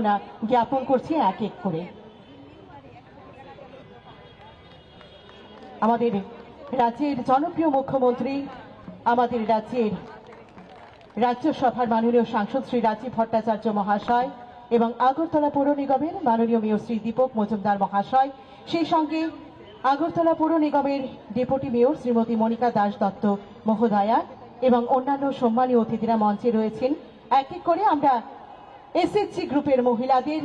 না জ্ঞাপন করছি এক এক করে। আমাদের রাজ্যের জনপ্রিয় মুখ্যমন্ত্রী, আমাদের রাজ্যের রাজ্যসভার মাননীয় সাংসদ শ্রী রাজীব ভট্টাচার্য মহাশয় এবং আগরতলা পৌর নিগমের মাননীয় মেয়র শ্রী দীপক মজুমদার মহাশয়, সেই সঙ্গে আগরতলা পৌর নিগমের ডেপুটি মেয়র শ্রীমতী মনিকা দাস দত্ত মহোদয়া এবং অন্যান্য সম্মানীয় অতিথিরা মঞ্চে রয়েছেন। এক এক করে আমরা এসএসজি গ্রুপের মহিলাদের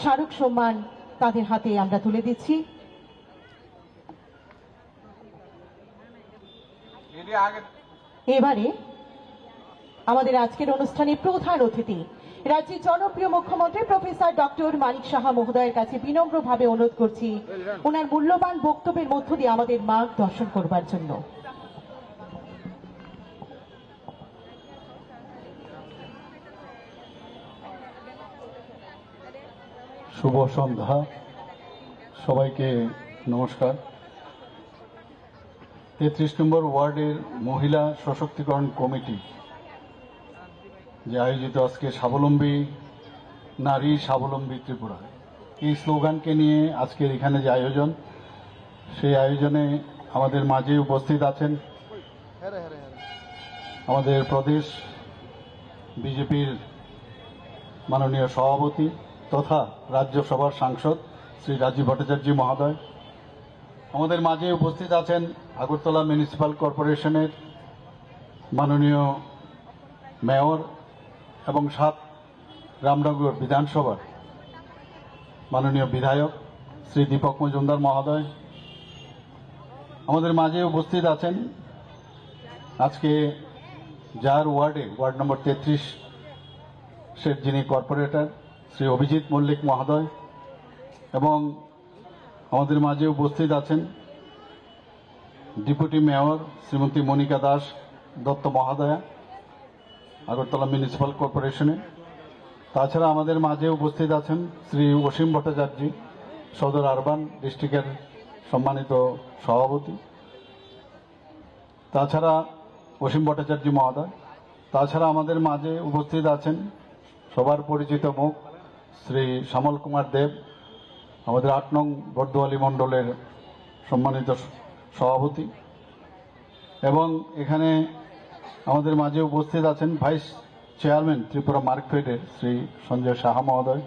স্মারক সম্মান তাদের হাতে আমরা তুলে দিচ্ছি। এবারে আমাদের আজকের অনুষ্ঠানে প্রধান অতিথি রাজ্যের জনপ্রিয় মুখ্যমন্ত্রী প্রফেসর ডক্টর মানিক সাহা মহোদয়ের কাছে বিনম্রভাবে অনুরোধ করছি। ওনার মূল্যবান বক্তব্যের মধ্য দিয়ে আমাদের মার্গ দর্শন করবার জন্য। শুভ সন্ধ্যা। সবাইকে নমস্কার। তেত্রিশ নম্বর ওয়ার্ডের মহিলা সশক্তিকরণ কমিটি, যে আয়োজিত আজকে স্বাবলম্বী নারী স্বাবলম্বী ত্রিপুরা। এই স্লোগানকে নিয়ে আজকের এখানে যে আয়োজন, সেই আয়োজনে আমাদের মাঝে উপস্থিত আছেন আমাদের প্রদেশ বিজেপির মাননীয় সভাপতি তথা রাজ্যসভার সাংসদ শ্রী রাজীব ভট্টাচার্য মহোদয়। আমাদের মাঝে উপস্থিত আছেন আগরতলা মিউনিসিপ্যাল কর্পোরেশনের মাননীয় মেয়র এবং সাত রামনগর বিধানসভার মাননীয় বিধায়ক শ্রী দীপক মজুমদার মহোদয়। আমাদের মাঝে উপস্থিত আছেন আজকে যার ওয়ার্ডে, ওয়ার্ড নম্বর তেত্রিশ সের যিনি কর্পোরেটর শ্রী অভিজিৎ মল্লিক মহোদয় এবং আমাদের মাঝে উপস্থিত আছেন ডেপুটি মেয়র শ্রীমতী মনিকা দাস দত্ত মহোদয়া, আগরতলা মিউনিসিপ্যাল কর্পোরেশনে। তাছাড়া আমাদের মাঝে উপস্থিত আছেন শ্রী অসীম ভট্টাচার্য, সদর আরবান ডিস্ট্রিক্টের সম্মানিত সভাপতি। তাছাড়া অসীম ভট্টাচার্য মহোদয়, তাছাড়া আমাদের মাঝে উপস্থিত আছেন সবার পরিচিত মুখ শ্রী শ্যামল কুমার দেব, আমাদের আট নং বর্দোয়ালি মণ্ডলের সম্মানিত সভাপতি এবং এখানে আমাদের মাঝে উপস্থিত আছেন ভাইস চেয়ারম্যান ত্রিপুরা মার্কফেডের শ্রী সঞ্জয় সাহা মহোদয়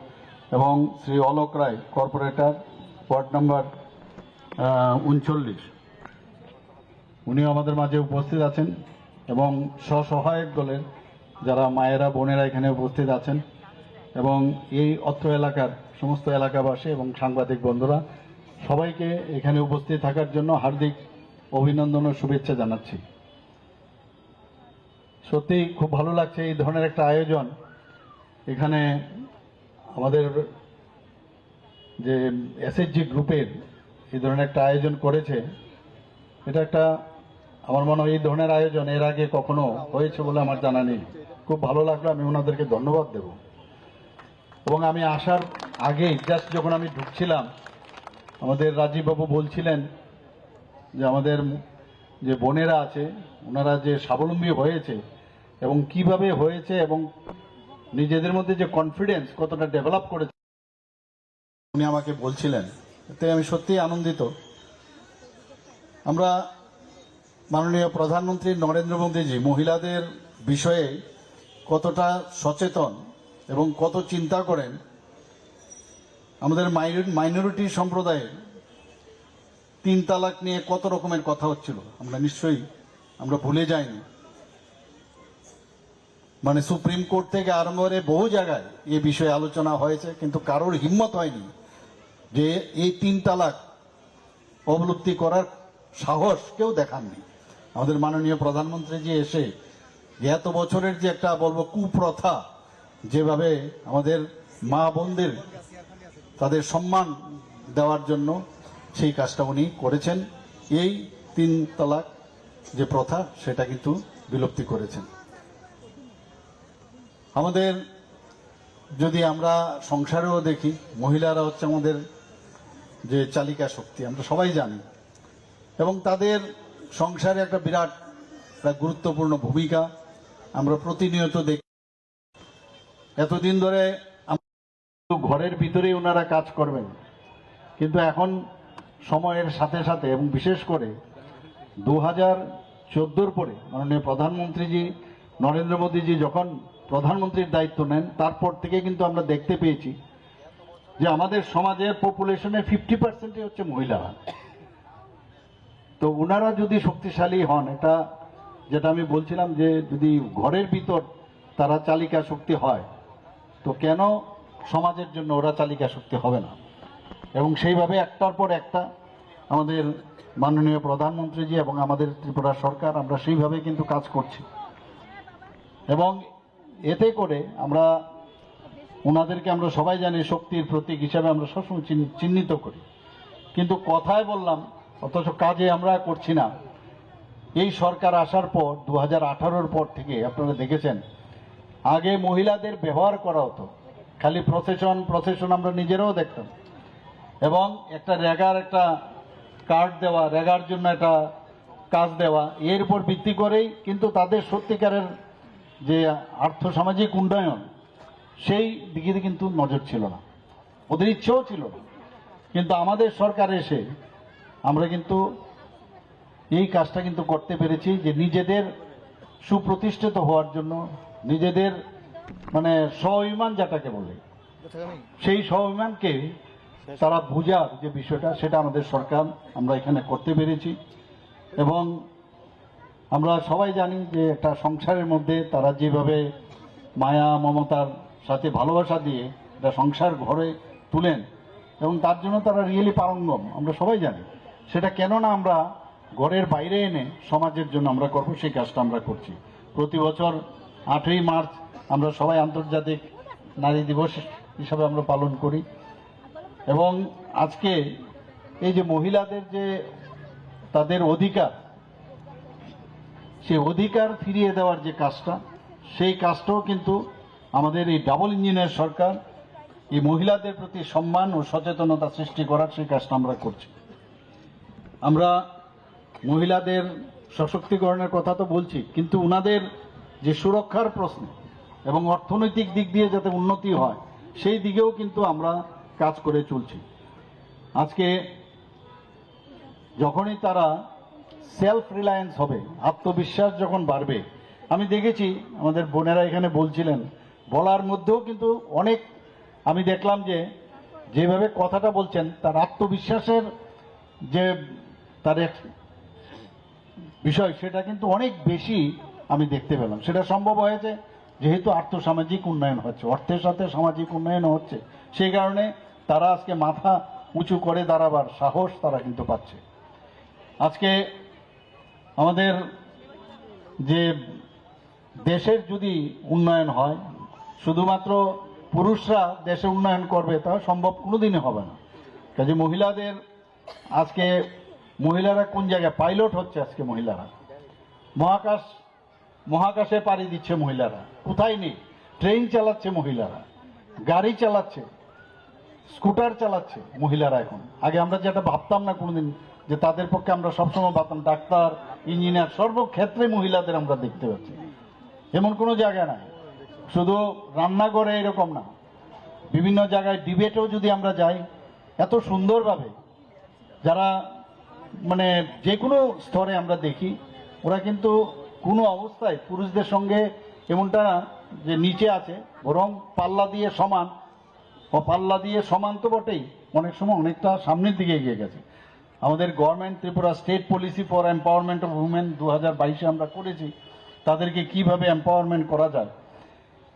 এবং Shri Alok Roy, corporator, ward number উনচল্লিশ। উনিও আমাদের মাঝে উপস্থিত আছেন এবং স্বসহায়ক দলের যারা মায়েরা, বোনেরা এখানে উপস্থিত আছেন। এবং এই অত্র এলাকার সমস্ত এলাকাবাসী এবং সাংবাদিক বন্ধুরা, সবাইকে এখানে উপস্থিত থাকার জন্য হার্দিক অভিনন্দন ও শুভেচ্ছা জানাচ্ছি। সত্যি খুব ভালো লাগছে এই ধরনের একটা আয়োজন। এখানে আমাদের যে এসএসজি গ্রুপের এই ধরনের একটা আয়োজন করেছে। এটা একটা, আমার মনে হয় এই ধরনের আয়োজন এর আগে কখনো হয়েছে বলে আমার জানা নেই। খুব ভালো লাগল, আমি ওনাদেরকে ধন্যবাদ দেব। এবং আমি আসার আগেই জাস্ট যখন আমি ঢুকছিলাম, আমাদের রাজীববাবু বলছিলেন যে আমাদের যে বোনেরা আছে, ওনারা যে স্বাবলম্বী হয়েছে এবং কীভাবে হয়েছে এবং নিজেদের মধ্যে যে কনফিডেন্স কতটা ডেভেলপ করেছে, উনি আমাকে বলছিলেন। এতে আমি সত্যিই আনন্দিত। আমরা মাননীয় প্রধানমন্ত্রী নরেন্দ্র মোদীজি মহিলাদের বিষয়ে কতটা সচেতন এবং কত চিন্তা করেন, আমাদের মাইনরিটি সম্প্রদায়ের তিন তালাক নিয়ে কত রকমের কথা হচ্ছিল, আমরা নিশ্চয়ই, আমরা ভুলে যাইনি। মানে সুপ্রিম কোর্ট থেকে আরম্ভ করে বহু জায়গায় এ বিষয়ে আলোচনা হয়েছে, কিন্তু কারোর হিম্মত হয়নি যে এই তিন তালাক অবলুপ্তি করার সাহস কেউ দেখাননি। আমাদের মাননীয় প্রধানমন্ত্রী যে এসে, এত বছরের যে একটা বলব কুপ্রথা যেভাবে আমাদের মা বোনদের তাদের সম্মান দেওয়ার জন্য সেই কাজটা উনি করেছেন, এই তিন তালাক যে প্রথা, সেটা কিন্তু বিলুপ্তি করেছেন। আমাদের যদি আমরা সংসারেও দেখি, মহিলারা হচ্ছে আমাদের যে চালিকা শক্তি, আমরা সবাই জানি। এবং তাদের সংসারে একটা বিরাট, একটা গুরুত্বপূর্ণ ভূমিকা, আমরা প্রতিনিয়ত দেখি। এতদিন ধরে ঘরের ভিতরেই ওনারা কাজ করবেন। কিন্তু এখন সময়ের সাথে সাথে এবং বিশেষ করে দু হাজার চোদ্দোর পরে মাননীয় প্রধানমন্ত্রীজি, নরেন্দ্র মোদীজি যখন প্রধানমন্ত্রীর দায়িত্ব নেন, তারপর থেকে কিন্তু আমরা দেখতে পেয়েছি যে আমাদের সমাজের পপুলেশনের ফিফটি পার্সেন্টই হচ্ছে মহিলারা তো ওনারা যদি শক্তিশালী হন, এটা যেটা আমি বলছিলাম যে যদি ঘরের ভিতর তারা চালিকা শক্তি হয় তো কেন সমাজের জন্য ওরা চালিকা শক্তি হবে না? এবং সেইভাবে একটার পর একটা আমাদের মাননীয় প্রধানমন্ত্রীজি এবং আমাদের ত্রিপুরা সরকার আমরা সেইভাবে কিন্তু কাজ করছি। এবং এতে করে আমরা ওনাদেরকে আমরা সবাই জানি শক্তির প্রতীক হিসাবে আমরা সবসময় চিহ্ন- চিহ্নিত করি। কিন্তু কথায় বললাম, অথচ কাজে আমরা করছি না। এই সরকার আসার পর, দু হাজার পর থেকে আপনারা দেখেছেন আগে মহিলাদের ব্যবহার করা হতো। খালি প্রসেশন প্রসেশন আমরা নিজেরাও দেখতাম। এবং একটা রেগার একটা কার্ড দেওয়া রেগার জন্য একটা কাজ দেওয়া, এর উপর ভিত্তি করেই কিন্তু তাদের সত্যিকারের যে আর্থসামাজিক উন্নয়ন, সেই দিকে কিন্তু নজর ছিল না। ওদের ইচ্ছেও ছিল না। কিন্তু আমাদের সরকার এসে আমরা কিন্তু এই কাজটা কিন্তু করতে পেরেছি যে নিজেদের সুপ্রতিষ্ঠিত হওয়ার জন্য নিজেদের মানে স্বইমান যেটাকে বলে সেই স্বইমানকে তারা বোঝার যে বিষয়টা সেটা আমাদের সরকার আমরা এখানে করতে পেরেছি। এবং আমরা সবাই জানি যে একটা সংসারের মধ্যে তারা যেভাবে মায়া মমতার সাথে ভালোবাসা দিয়ে একটা সংসার ঘরে তুলেন এবং তার জন্য তারা রিয়েলি পারঙ্গম আমরা সবাই জানি। সেটা কেন না আমরা ঘরের বাইরে এনে সমাজের জন্য আমরা করব সেই কাজটা আমরা করছি। প্রতি বছর আটই মার্চ আমরা সবাই আন্তর্জাতিক নারী দিবস হিসাবে আমরা পালন করি। এবং আজকে এই যে মহিলাদের যে তাদের অধিকার সেই অধিকার ফিরিয়ে দেওয়ার যে কাজটা, সেই কাজটাও কিন্তু আমাদের এই ডাবল ইঞ্জিনের সরকার, এই মহিলাদের প্রতি সম্মান ও সচেতনতা সৃষ্টি করার সেই কাজটা আমরা করছি। আমরা মহিলাদের সশক্তিকরণের কথা তো বলছি, কিন্তু ওনাদের যে সুরক্ষার প্রশ্নে এবং অর্থনৈতিক দিক দিয়ে যাতে উন্নতি হয়, সেই দিকেও কিন্তু আমরা কাজ করে চলছি। আজকে যখনই তারা সেলফ রিলায়েন্স হবে, আত্মবিশ্বাস যখন বাড়বে, আমি দেখেছি আমাদের বোনেরা এখানে বলছিলেন, বলার মধ্যেও কিন্তু অনেক আমি দেখলাম যে যেভাবে কথাটা বলছেন, তার আত্মবিশ্বাসের যে তার বিষয়, সেটা কিন্তু অনেক বেশি আমি দেখতে পেলাম। সেটা সম্ভব হয়েছে যেহেতু আর্থসামাজিক উন্নয়ন হচ্ছে, অর্থের সাথে সামাজিক উন্নয়ন হচ্ছে। সেই কারণে তারা আজকে মাথা উঁচু করে দাঁড়াবার সাহস তারা কিন্তু পাচ্ছে। আজকে আমাদের যে দেশের যদি উন্নয়ন হয়, শুধুমাত্র পুরুষরা দেশে উন্নয়ন করবে তা সম্ভব কোনোদিনই হবে না। কাজে মহিলাদের আজকে মহিলারা কোন জায়গায় পাইলট হচ্ছে আজকে মহিলারা? মহাকাশ মহাকাশে পাড়ি দিচ্ছে মহিলারা। কোথায় নেই? ট্রেন চালাচ্ছে মহিলারা। গাড়ি চালাচ্ছে। স্কুটার চালাচ্ছে মহিলারা এখন। আগে আমরা যেটা ভাবতাম না কোনোদিন যে তাদের পক্ষে আমরা সবসময় ভাবতাম, ডাক্তার, ইঞ্জিনিয়ার, সর্বক্ষেত্রে মহিলাদের আমরা দেখতে পাচ্ছি। এমন কোনো জায়গা নাই। শুধু রান্নাঘরে এরকম না। বিভিন্ন জায়গায় ডিবেটেও যদি আমরা যাই, এত সুন্দরভাবে যারা মানে যে কোনো স্তরে আমরা দেখি, ওরা কিন্তু কোনো অবস্থায় পুরুষদের সঙ্গে এমনটা যে নিচে আছে, বরং পাল্লা দিয়ে সমান, ও পাল্লা দিয়ে সমান তো বটেই। অনেক সময় অনেকটা সামনের দিকে এগিয়ে গেছে। আমাদের government Tripura state policy for empowerment of women দু হাজার বাইশে আমরা করেছি। তাদেরকে কীভাবে এম্পাওয়ারমেন্ট করা যায়?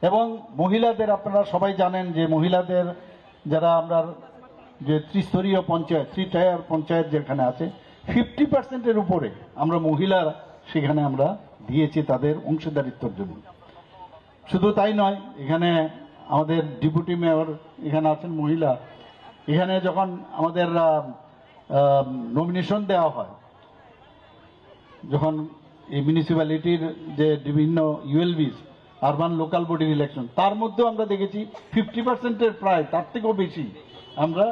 এবং মহিলাদের আপনারা সবাই জানেন যে মহিলাদের যারা আমরা যে ত্রিস্তরীয় পঞ্চায়েত থ্রি টায়ার পঞ্চায়েত যেখানে আছে ফিফটি পার্সেন্টের উপরে আমরা মহিলারা সেখানে আমরা দিয়েছি তাদের অংশীদারিত্বর জন্য। শুধু তাই নয়, এখানে আমাদের ডেপুটি মেয়র এখানে আছেন মহিলা। এখানে যখন আমাদের নমিনেশন দেওয়া হয়, যখন এই মিউনিসিপ্যালিটির যে বিভিন্ন ইউএলবিস আরবান লোকাল বডির ইলেকশন তার মধ্যেও আমরা দেখেছি ফিফটি পার্সেন্টের প্রায়, তার থেকেও বেশি আমরা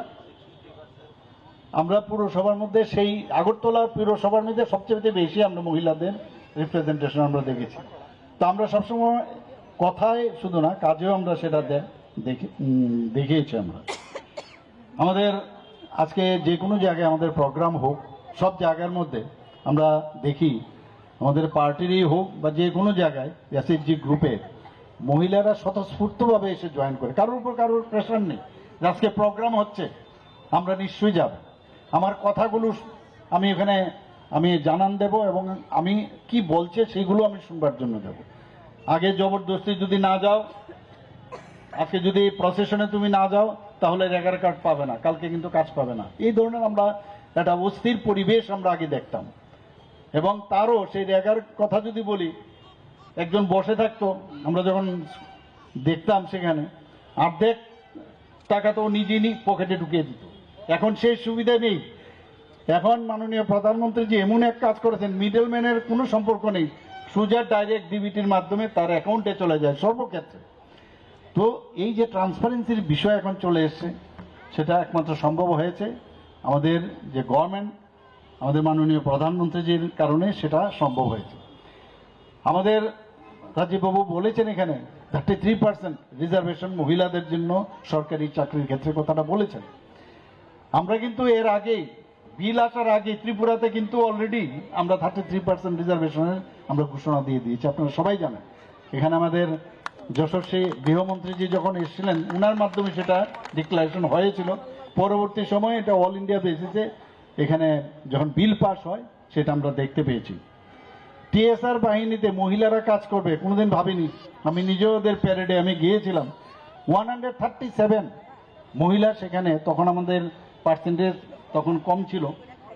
আমরা পুরসভার মধ্যে সেই আগরতলা পুরসভার মধ্যে সবচেয়ে বেশি আমরা মহিলাদের রিপ্রেজেন্টেশন আমরা দেখেছি। তো আমরা সবসময় কথায় শুধু না, কাজেও আমরা সেটা দেখিয়েছি আমরা। আমাদের আজকে যে কোনো জায়গায় আমাদের প্রোগ্রাম হোক, সব জায়গার মধ্যে আমরা দেখি, আমাদের পার্টিরই হোক বা যে কোনো জায়গায় এসএসজি গ্রুপে মহিলারা স্বতঃস্ফূর্তভাবে এসে জয়েন করে। কারোর উপর কারোর প্রেশার নেই। আজকে প্রোগ্রাম হচ্ছে, আমরা নিশ্চয়ই যাব। আমার কথাগুলো আমি এখানে আমি জানান দেব এবং আমি কি বলছে সেগুলো আমি শুনবার জন্য যাব আগে জবরদস্তি যদি না যাও, আজকে যদি প্রসেশনে তুমি না যাও, তাহলে রেগার কার্ড পাবে না, কালকে কিন্তু কাজ পাবে না। এই ধরনের আমরা একটা অস্থির পরিবেশ আমরা আগে দেখতাম। এবং তারও সেই রেগার কথা যদি বলি, একজন বসে থাকতো, আমরা যখন দেখতাম সেখানে, অর্ধেক টাকা তো ও নিজেই নি পকেটে ঢুকিয়ে দিত। এখন সেই সুবিধা নেই। এখন মাননীয় প্রধানমন্ত্রী যে এমন এক কাজ করেছেন মিডলম্যানের কোনো সম্পর্ক নেই। সুজা ডাইরেক্ট ডিবিটির মাধ্যমে তার অ্যাকাউন্টে চলে যায়, সর্বক্ষেত্রে। তো এই যে ট্রান্সপারেন্সির বিষয় এখন চলে এসছে, সেটা একমাত্র সম্ভব হয়েছে। আমাদের যে গভর্নমেন্ট আমাদের মাননীয় প্রধানমন্ত্রীজির কারণে সেটা সম্ভব হয়েছে। আমাদের রাজীববাবু বলেছেন এখানে থার্টি থ্রি পার্সেন্ট রিজার্ভেশন মহিলাদের জন্য সরকারি চাকরির ক্ষেত্রে কথাটা বলেছেন। আমরা কিন্তু এর আগেই বিল আসার আগে ত্রিপুরাতে কিন্তু অলরেডি আমরা থার্টি থ্রি পার্সেন্ট রিজার্ভেশনের আমরা ঘোষণা দিয়ে দিয়েছি। আপনারা সবাই জানেন। এখানে আমাদের যশস্বী গৃহমন্ত্রীজি যখন এসেছিলেন, উনার মাধ্যমে সেটা ডিক্লারেশন হয়েছিল। পরবর্তী সময়ে এটা অল ইন্ডিয়া বেসিসে এখানে যখন বিল পাস হয়, সেটা আমরা দেখতে পেয়েছি। টিএসআর বাহিনীতে মহিলারা কাজ করবে, কোনোদিন ভাবিনি। আমি নিজেও ওদের প্যারেডে আমি গিয়েছিলাম। ওয়ান হান্ড্রেড থার্টি সেভেন মহিলা সেখানে, তখন আমাদের পার্সেন্টেজ তখন কম ছিল।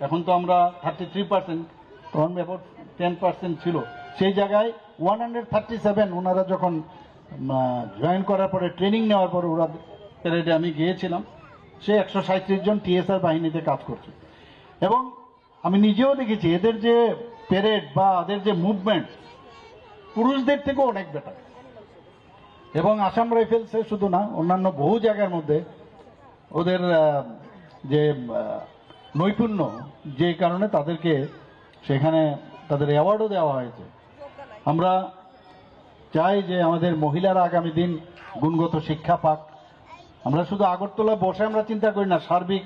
এখন তো আমরা থার্টি থ্রি পার্সেন্ট তখন ব্যাপার টেন পার্সেন্ট ছিল। সেই জায়গায় ওয়ান হান্ড্রেড থার্টি সেভেন ওনারা যখন জয়েন করার পরে ট্রেনিং নেওয়ার পরে ওরা প্যারেডে আমি গিয়েছিলাম। সে একশো সাঁত্রিশ জন টিএসআর বাহিনীতে কাজ করছে। এবং আমি নিজেও দেখেছি, এদের যে প্যারেড বা এদের যে মুভমেন্ট পুরুষদের থেকেও অনেক বেটার এবং আসাম রাইফেলসে শুধু না, অন্যান্য বহু জায়গার মধ্যে ওদের যে নৈপুণ্য যে কারণে তাদেরকে সেখানে তাদের অ্যাওয়ার্ডও দেওয়া হয়েছে। আমরা চাই যে আমাদের মহিলারা আগামী দিন গুণগত শিক্ষা পাক। আমরা শুধু আগরতলা বসে আমরা চিন্তা করি না, সার্বিক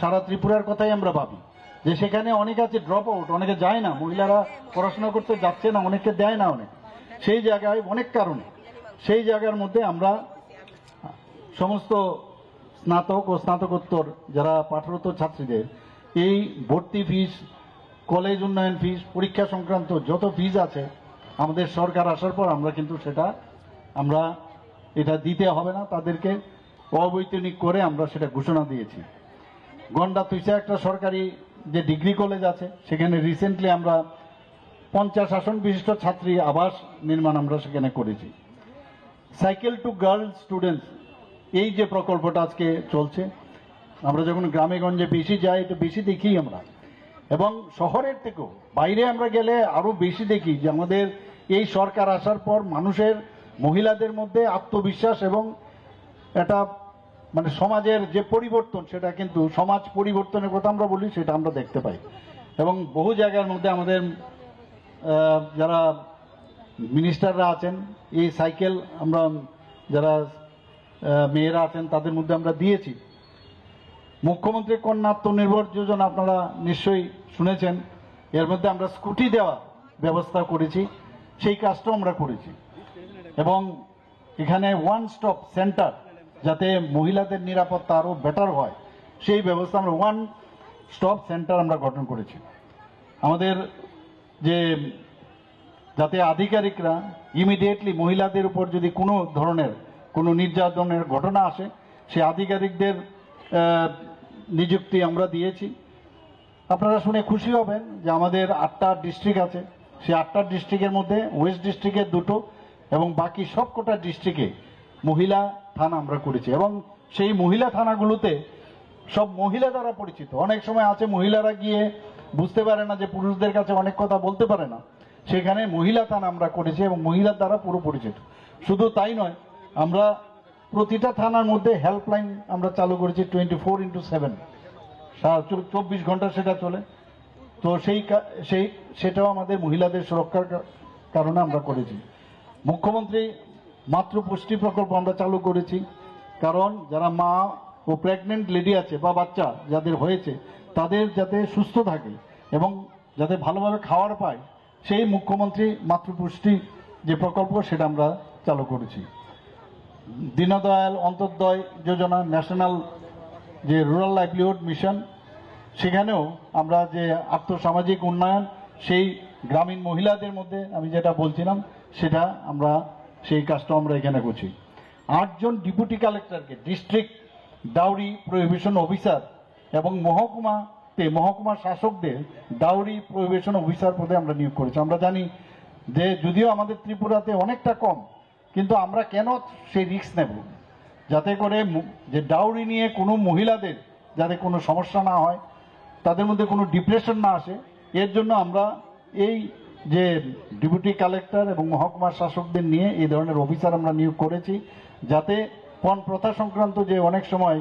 সারা ত্রিপুরার কথাই আমরা ভাবি। যে সেখানে অনেক আছে ড্রপ আউট অনেকে যায় না, মহিলারা পড়াশোনা করতে যাচ্ছে না, অনেককে দেয় না অনেক। সেই জায়গায় অনেক কারণে, সেই জায়গার মধ্যে আমরা সমস্ত স্নাতক ও স্নাতকোত্তর যারা পাঠরত ছাত্রীদের, এই ভর্তি ফিস কলেজ উন্নয়ন ফিস পরীক্ষা সংক্রান্ত যত ফিস আছে, আমাদের সরকার আসার পর আমরা কিন্তু সেটা, আমরা এটা দিতে হবে না, তাদেরকে অবৈতনিক করে আমরা সেটা ঘোষণা দিয়েছি। গন্ডা তুইসা একটা সরকারি যে ডিগ্রি কলেজ আছে, সেখানে রিসেন্টলি আমরা পঞ্চাশ আসন বিশিষ্ট ছাত্রী আবাস নির্মাণ আমরা সেখানে করেছি। সাইকেল টু গার্ল স্টুডেন্টস এই যে প্রকল্পটা আজকে চলছে, আমরা যখন গ্রামে গঞ্জে বেশি যাই তো বেশি দেখি আমরা। এবং শহরের থেকেও, বাইরে আমরা গেলে আরও বেশি দেখি যে আমাদের এই সরকার আসার পর মানুষের, মহিলাদের মধ্যে আত্মবিশ্বাস এবং এটা মানে সমাজের যে পরিবর্তন, সেটা কিন্তু সমাজ পরিবর্তনের কথা আমরা বলি, সেটা আমরা দেখতে পাই। এবং বহু জায়গার মধ্যে আমাদের যারা মিনিস্টাররা আছেন, এই সাইকেল আমরা, যারা মেয়েরা আছেন, তাদের মধ্যে আমরা দিয়েছি। মুখ্যমন্ত্রী কন্যা আত্মনির্ভর যোজনা আপনারা নিশ্চয়ই শুনেছেন। এর মধ্যে আমরা স্কুটি দেওয়া ব্যবস্থা করেছি, সেই কাজটাও আমরা করেছি। এবং এখানে ওয়ান স্টপ সেন্টার যাতে মহিলাদের নিরাপত্তা আরও বেটার হয়, সেই ব্যবস্থা আমরা ওয়ান স্টপ সেন্টার আমরা গঠন করেছি। আমাদের যে, যাতে আধিকারিকরা ইমিডিয়েটলি মহিলাদের উপর যদি কোনো ধরনের কোনো নির্যাতনের ঘটনা আসে, সে আধিকারিকদের নিযুক্তি আমরা দিয়েছি। আপনারা শুনে খুশি হবেন যে আমাদের আটটা ডিস্ট্রিক্ট আছে। সেই আটটা ডিস্ট্রিক্টের মধ্যে ওয়েস্ট ডিস্ট্রিক্টের দুটো এবং বাকি সবকটা ডিস্ট্রিক্টে মহিলা থানা আমরা করেছি এবং সেই মহিলা থানাগুলোতে সব মহিলা দ্বারা পরিচিত। অনেক সময় আছে মহিলারা গিয়ে বুঝতে পারে না যে পুরুষদের কাছে অনেক কথা বলতে পারে না। সেখানে মহিলা থানা আমরা করেছি এবং মহিলার দ্বারা পুরো পরিচিত। শুধু তাই নয় আমরা প্রতিটা থানার মধ্যে হেল্পলাইন আমরা চালু করেছি টোয়েন্টি ফোর ইন্টু সেভেন চব্বিশ ঘণ্টা সেটা চলে। তো সেই সেই, সেটাও আমাদের মহিলাদের সুরক্ষার কারণে আমরা করেছি। মুখ্যমন্ত্রী মাতৃ পুষ্টি প্রকল্প আমরা চালু করেছি। কারণ যারা মা ও প্রেগনেন্ট লেডি আছে বা বাচ্চা যাদের হয়েছে, তাদের যাতে সুস্থ থাকে এবং যাতে ভালোভাবে খাওয়ার পায়, সেই মুখ্যমন্ত্রী মাতৃপুষ্টি যে প্রকল্প সেটা আমরা চালু করেছি। দীনদয়াল অন্তর্দয় যোজনা ন্যাশনাল যে রুরাল লাইভলিহুড মিশন, সেখানেও আমরা যে আর্থসামাজিক উন্নয়ন, সেই গ্রামীণ মহিলাদের মধ্যে আমি যেটা বলছিলাম, সেটা আমরা, সেই কাজটা আমরা এখানে করছি। আটজন ডিপুটি কালেক্টরকে, ডিস্ট্রিক্ট ডাউরি প্রহিবিশন অফিসার এবং মহকুমাতে মহকুমা শাসকদের ডাউরি প্রহিবিশন অফিসার পদে আমরা নিয়োগ করেছি। আমরা জানি যে যদিও আমাদের ত্রিপুরাতে অনেকটা কম কিন্তু আমরা কেন সেই রিস্ক নেব? যাতে করে যে ডাউরি নিয়ে কোনো মহিলাদের যাতে কোনো সমস্যা না হয়, তাদের মধ্যে কোনো ডিপ্রেশন না আসে, এর জন্য আমরা এই যে ডেপুটি কালেক্টর এবং মহকুমা শাসকদের নিয়ে এই ধরনের অফিসার আমরা নিয়োগ করেছি, যাতে পণ প্রথা সংক্রান্ত যে অনেক সময়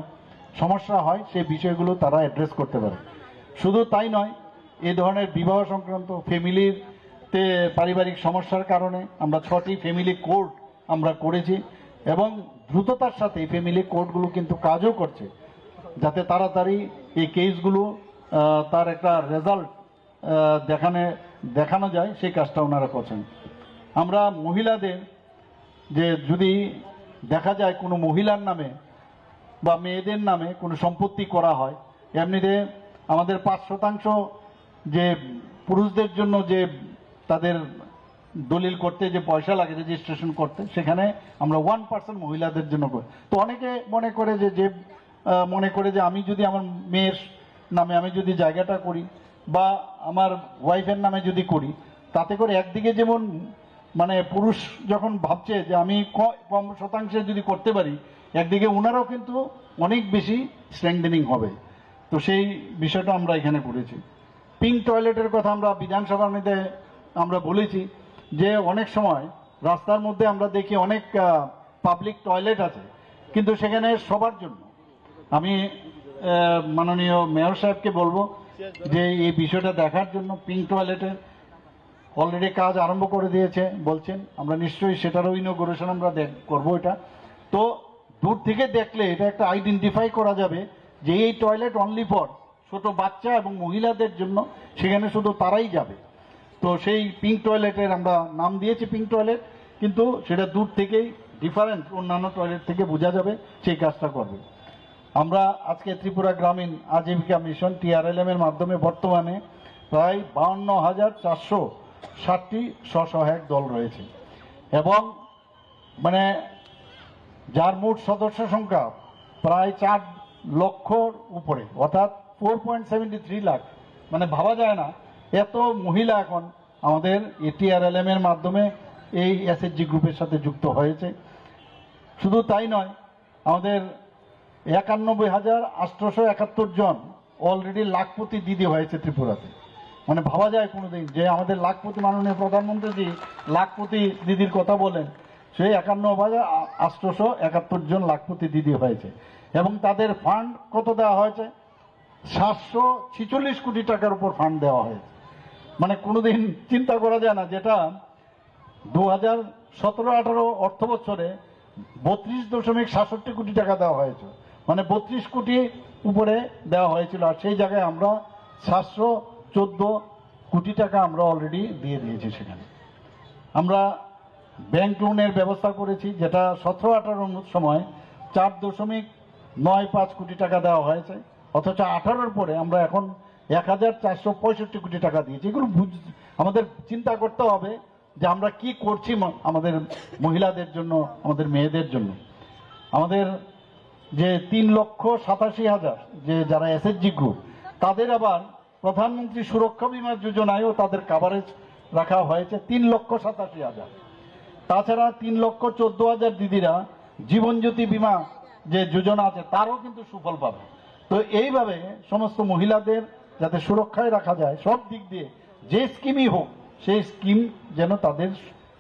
সমস্যা হয়, সেই বিষয়গুলো তারা অ্যাড্রেস করতে পারে। শুধু তাই নয়, এই ধরনের বিবাহ সংক্রান্ত ফ্যামিলির তে পারিবারিক সমস্যার কারণে আমরা ছটি ফ্যামিলি কোর্ট আমরা করেছি এবং দ্রুততার সাথে ফ্যামিলি কোর্টগুলো কিন্তু কাজও করছে, যাতে তাড়াতাড়ি এই কেসগুলো তার একটা রেজাল্ট দেখানে, দেখানো যায়, সেই কাজটা ওনারা করছেন। আমরা মহিলাদের যে যদি দেখা যায় কোনো মহিলার নামে বা মেয়েদের নামে কোনো সম্পত্তি করা হয়, এমনিতে আমাদের পাঁচ শতাংশ যে পুরুষদের জন্য যে তাদের দলিল করতে, যে পয়সা লাগে রেজিস্ট্রেশন করতে, সেখানে আমরা ওয়ান পার্সেন্ট মহিলাদের জন্য করি। তো অনেকে মনে করে যে যে মনে করে যে আমি যদি আমার মেয়ের নামে আমি যদি জায়গাটা করি, বা আমার ওয়াইফের নামে যদি করি, তাতে করে একদিকে যেমন মানে পুরুষ যখন ভাবছে যে আমি কম শতাংশে যদি করতে পারি, একদিকে ওনারাও কিন্তু অনেক বেশি স্ট্রেংথেনিং হবে। তো সেই বিষয়টা আমরা এখানে করেছি। পিঙ্ক টয়লেটের কথা আমরা বিধানসভার মধ্যে আমরা বলেছি। যে অনেক সময় রাস্তার মধ্যে আমরা দেখি অনেক পাবলিক টয়লেট আছে, কিন্তু সেখানে সবার জন্য। আমি মাননীয় মেয়র সাহেবকে বলব যে এই বিষয়টা দেখার জন্য পিঙ্ক টয়লেটের অলরেডি কাজ আরম্ভ করে দিয়েছে, বলছেন। আমরা নিশ্চয়ই সেটারও ইনোগ্রেশন আমরা করব এটা। তো দূর থেকে দেখলে এটা একটা আইডেন্টিফাই করা যাবে যে এই টয়লেট অনলি ফর ছোট বাচ্চা এবং মহিলাদের জন্য, সেখানে শুধু তারাই যাবে। তো সেই পিঙ্ক টয়লেটের আমরা নাম দিয়েছি পিঙ্ক টয়লেট কিন্তু সেটা দূর থেকেই ডিফারেন্ট অন্যান্য টয়লেট থেকে বোঝা যাবে সেই কাজটা করবে। আমরা আজকে ত্রিপুরা গ্রামীণ আজীবিকা মিশন টিআরএলএম এর মাধ্যমে বর্তমানে প্রায় বাউন্ন হাজার চারশো ষাটটি স্বসহায়ক দল রয়েছে। এবং মানে যার মোট সদস্য সংখ্যা প্রায় চার লক্ষর উপরে, অর্থাৎ four point seventy three lakh মানে ভাবা যায় না এত মহিলা এখন আমাদের এটিআরএলএম এর মাধ্যমে এই এসএসজি গ্রুপের সাথে যুক্ত হয়েছে। শুধু তাই নয়, আমাদের একানব্বই হাজার আটশোশো একাত্তর জন অলরেডি লাখপতি দিদি হয়েছে ত্রিপুরাতে। মানে ভাবা যায় কোনোদিন যে আমাদের লাখপতি মাননীয় প্রধানমন্ত্রীজি লাখপতি দিদির কথা বলেন সেই একান্ন হাজার আটশোশো একাত্তর জন লাখপতি দিদি হয়েছে। এবং তাদের ফান্ড কত দেওয়া হয়েছে? সাতশো ছিচল্লিশ কোটি টাকার উপর ফান্ড দেওয়া হয়েছে। মানে কোনোদিন চিন্তা করা যায় না যেটা দু হাজার সতেরো আঠারো অর্থ বছরে বত্রিশ দশমিক সাতষট্টি কোটি টাকা দেওয়া হয়েছে। মানে বত্রিশ কোটি উপরে দেওয়া হয়েছিল আর সেই জায়গায় আমরা সাতশো চোদ্দ কোটি টাকা আমরা অলরেডি দিয়ে দিয়েছি সেখানে। আমরা ব্যাংক লোনের ব্যবস্থা করেছি যেটা সতেরো আঠারোর সময় চার দশমিক নয় পাঁচ কোটি টাকা দেওয়া হয়েছে। অথচ আঠারোর পরে আমরা এখন এক হাজার চারশো পঁয়ষট্টি কোটি টাকা দিয়েছি। এগুলো বুঝ- আমাদের চিন্তা করতে হবে যে আমরা কি করছি আমাদের মহিলাদের জন্য, আমাদের মেয়েদের জন্য। আমাদের যে তিন লক্ষ সাতাশি হাজার, যে যারা এসএসজি গ্রুপ তাদের আবার প্রধানমন্ত্রী সুরক্ষা বীমা যোজনায়ও তাদের কাভারেজ রাখা হয়েছে তিন লক্ষ সাতাশি হাজার। তাছাড়া তিন লক্ষ চোদ্দ হাজার দিদিরা জীবন জ্যোতি বীমা যে যোজনা আছে, তারও কিন্তু সুফল পাবে। তো এইভাবে সমস্ত মহিলাদের যাতে সুরক্ষায় রাখা যায়, সব দিক দিয়ে। যে স্কিমই হোক, সেই স্কিম যেন তাদের,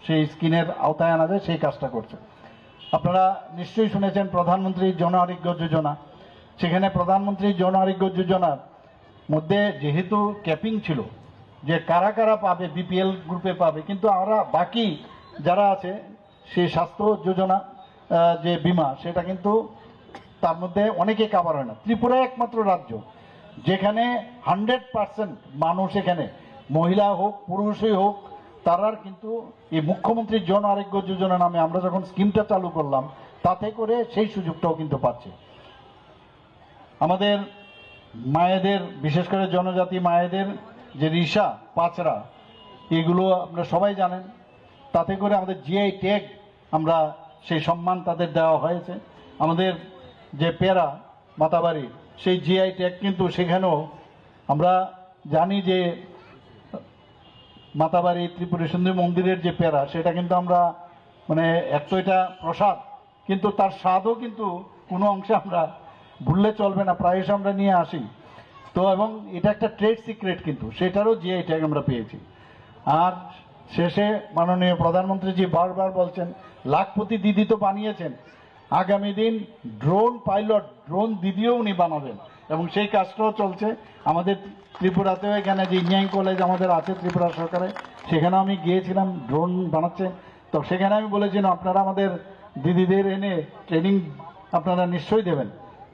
সেই স্কিমের আওতায় আনা যায়, সেই কাজটা করছে। আপনারা নিশ্চয়ই শুনেছেন প্রধানমন্ত্রী জন আরোগ্য যোজনা। সেখানে প্রধানমন্ত্রী জন আরোগ্য যোজনার মধ্যে যেহেতু ক্যাপিং ছিল, যে কারা কারা পাবে বিপিএল গ্রুপে পাবে, কিন্তু আমরা বাকি যারা আছে সেই স্বাস্থ্য যোজনা যে বিমা, সেটা কিন্তু তার মধ্যে অনেকে কাভার হয় না। ত্রিপুরা একমাত্র রাজ্য। যেখানে হান্ড্রেড পার্সেন্ট মানুষ এখানে, মহিলা হোক, পুরুষই হোক, তারার কিন্তু এই মুখ্যমন্ত্রী জন আরোগ্য যোজনা নামে আমরা যখন স্কিমটা চালু করলাম, তাতে করে সেই সুযোগটাও কিন্তু পাচ্ছে। আমাদের মায়েদের, বিশেষ করে জনজাতি মায়েদের যে রিসা, পাচরা, এগুলো আপনারা সবাই জানেন। তাতে করে আমাদের জিআই ট্যাগ আমরা সেই সম্মান তাদের দেওয়া হয়েছে। আমাদের যে পেরা, মাতাবাড়ি সেই জিআই ট্যাগ কিন্তু সেখানেও আমরা জানি যে মাতাবাড়ি, ত্রিপুরা সুন্দরী মন্দিরের যে পেরা সেটা কিন্তু আমরা মানে এক তো এটা প্রসাদ, কিন্তু তার স্বাদও কিন্তু কোনো অংশে আমরা ভুললে চলবে না প্রায়শ আমরা নিয়ে আসি। তো এবং এটা একটা ট্রেড সিক্রেট কিন্তু, সেটারও জিআই ট্যাগ আমরা পেয়েছি। আর শেষে মাননীয় প্রধানমন্ত্রী প্রধানমন্ত্রীজি বারবার বলছেন, লাখপতি দিদি তো বানিয়েছেন আগামী দিন ড্রোন পাইলট, ড্রোন দিদিও উনি বানাবেন। এবং সেই কাজটাও চলছে। আমাদের ত্রিপুরাতেও এখানে যে ইঞ্জিনিয়ারিং কলেজ আমাদের আছে, ত্রিপুরা সরকারে সেখানে আমি গিয়েছিলাম, ড্রোন বানাচ্ছে। তো সেখানে আমি বলেছিলাম আপনারা আমাদের দিদিদের এনে ট্রেনিং আপনারা নিশ্চয়ই দেবেন।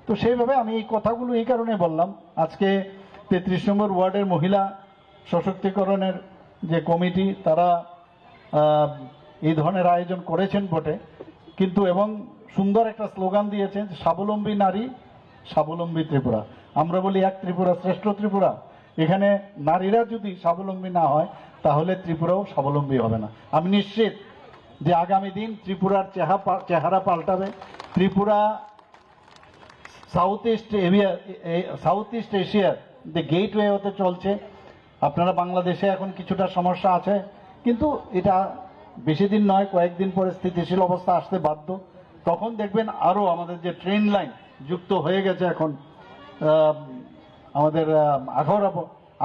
তো সেইভাবে আমি এই কথাগুলো এই কারণে বললাম। আজকে তেত্রিশ নম্বর ওয়ার্ডের মহিলা সশক্তিকরণের যে কমিটি, তারা এই ধরনের আয়োজন করেছেন বটে। কিন্তু এবং সুন্দর একটা স্লোগান দিয়েছেন, স্বাবলম্বী নারী, স্বাবলম্বী ত্রিপুরা। আমরা বলি এক ত্রিপুরা, শ্রেষ্ঠ ত্রিপুরা। এখানে নারীরা যদি স্বাবলম্বী না হয়, তাহলে ত্রিপুরাও স্বাবলম্বী হবে না। আমি নিশ্চিত যে আগামী দিন ত্রিপুরার চেহারা চেহারা পাল্টাবে। Tripura south east area south east এশিয়ার যে গেটওয়ে হতে চলছে। আপনারা বাংলাদেশে এখন কিছুটা সমস্যা আছে, কিন্তু এটা বেশি দিন নয়, কয়েকদিন পরে স্থিতিশীল অবস্থা আসতে বাধ্য। তখন দেখবেন আরও আমাদের যে ট্রেন লাইন যুক্ত হয়ে গেছে এখন আমাদের আখাউড়া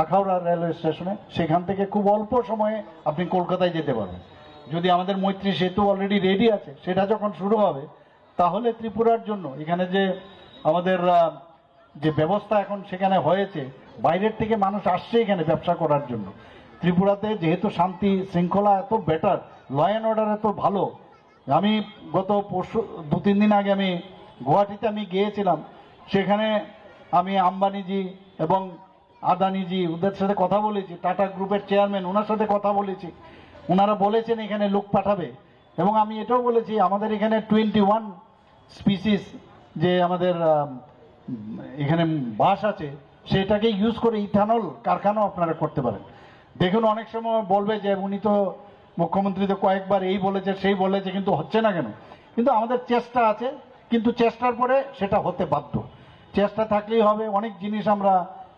আখাউড়া রেলওয়ে স্টেশনে সেখান থেকে খুব অল্প সময়ে আপনি কলকাতায় যেতে পারবেন। যদি আমাদের মৈত্রী সেতু অলরেডি রেডি আছে, সেটা যখন শুরু হবে, তাহলে ত্রিপুরার জন্য এখানে যে আমাদের যে ব্যবস্থা এখন সেখানে হয়েছে, বাইরের থেকে মানুষ আসছে এখানে ব্যবসা করার জন্য। ত্রিপুরাতে যেহেতু শান্তি শৃঙ্খলা এত বেটার ল অ্যান্ড অর্ডার এত ভালো আমি গত পরশু দু তিন দিন আগে আমি গুয়াহাটিতে আমি গিয়েছিলাম। সেখানে আমি আম্বানিজি এবং আদানিজি ওদের সাথে কথা বলেছি, টাটা গ্রুপের চেয়ারম্যান ওনার সাথে কথা বলেছি। ওনারা বলেছেন এখানে লোক পাঠাবে। এবং আমি এটাও বলেছি, আমাদের এখানে টোয়েন্টি ওয়ান স্পিসিস যে আমাদের এখানে বাস আছে, সেটাকে ইউজ করে ইথানল কারখানাও আপনারা করতে পারেন। দেখুন, অনেক সময় বলবে যে উনি তো মুখ্যমন্ত্রী তো কয়েকবার এই বলেছে, সেই বলেছে, কিন্তু হচ্ছে না কেন? কিন্তু আমাদের চেষ্টা আছে, কিন্তু চেষ্টার পরে সেটা হতে বাধ্য। চেষ্টা থাকলেই হবে, অনেক জিনিস আমরা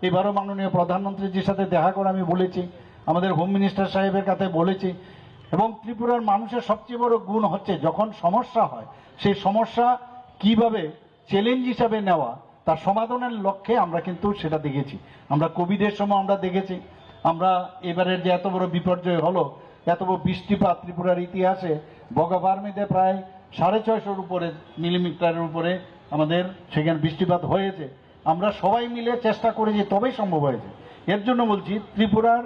এবারও মাননীয় প্রধানমন্ত্রীজির সাথে দেখা করে আমি বলেছি, আমাদের হোম মিনিস্টার সাহেবের কাছে বলেছি, এবং ত্রিপুরার মানুষের সবচেয়ে বড় গুণ হচ্ছে যখন সমস্যা হয়, সেই সমস্যা কীভাবে চ্যালেঞ্জ হিসাবে নেওয়া, তার সমাধানের লক্ষ্যে আমরা কিন্তু সেটা দেখেছি। আমরা কোভিডের সময় আমরা দেখেছি, আমরা এবারের যে এত বড় বিপর্যয় হলো এত বৃষ্টিপাত ত্রিপুরার ইতিহাসে বগাবার্মিতে প্রায় সাড়ে ছয়শোর উপরে, মিলিমিটারের উপরে আমাদের সেখানে বৃষ্টিপাত হয়েছে। আমরা সবাই মিলে চেষ্টা করেছি তবেই সম্ভব হয়েছে। এর জন্য বলছি, ত্রিপুরার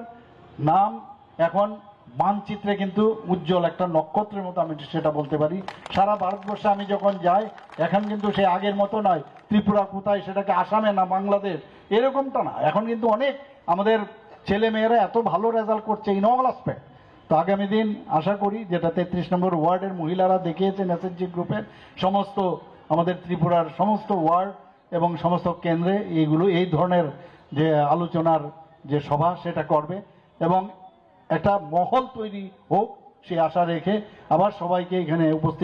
নাম এখন মানচিত্রে কিন্তু উজ্জ্বল একটা নক্ষত্রের মতো আমি সেটা বলতে পারি। সারা ভারতবর্ষে আমি যখন যাই, এখন কিন্তু সে আগের মতো নয়। ত্রিপুরা কোথায়, সেটাকে আসামে না বাংলাদেশ, এরকমটা না। এখন কিন্তু অনেক আমাদের ছেলে মেয়েরা এত ভালো রেজাল্ট করছে ইন অল অ্যাসপেক্ট তো আগামী দিন আশা করি যেটা তেত্রিশ নম্বর ওয়ার্ডের মহিলারা দেখিয়েছেন এসএসজি গ্রুপের সমস্ত আমাদের ত্রিপুরার সমস্ত ওয়ার্ড এবং সমস্ত কেন্দ্রে এইগুলো, এই ধরনের যে আলোচনার যে সভা সেটা করবে এবং একটা মহল তৈরি হোক সে আশা রেখে আবার সবাইকে এখানে উপস্থিত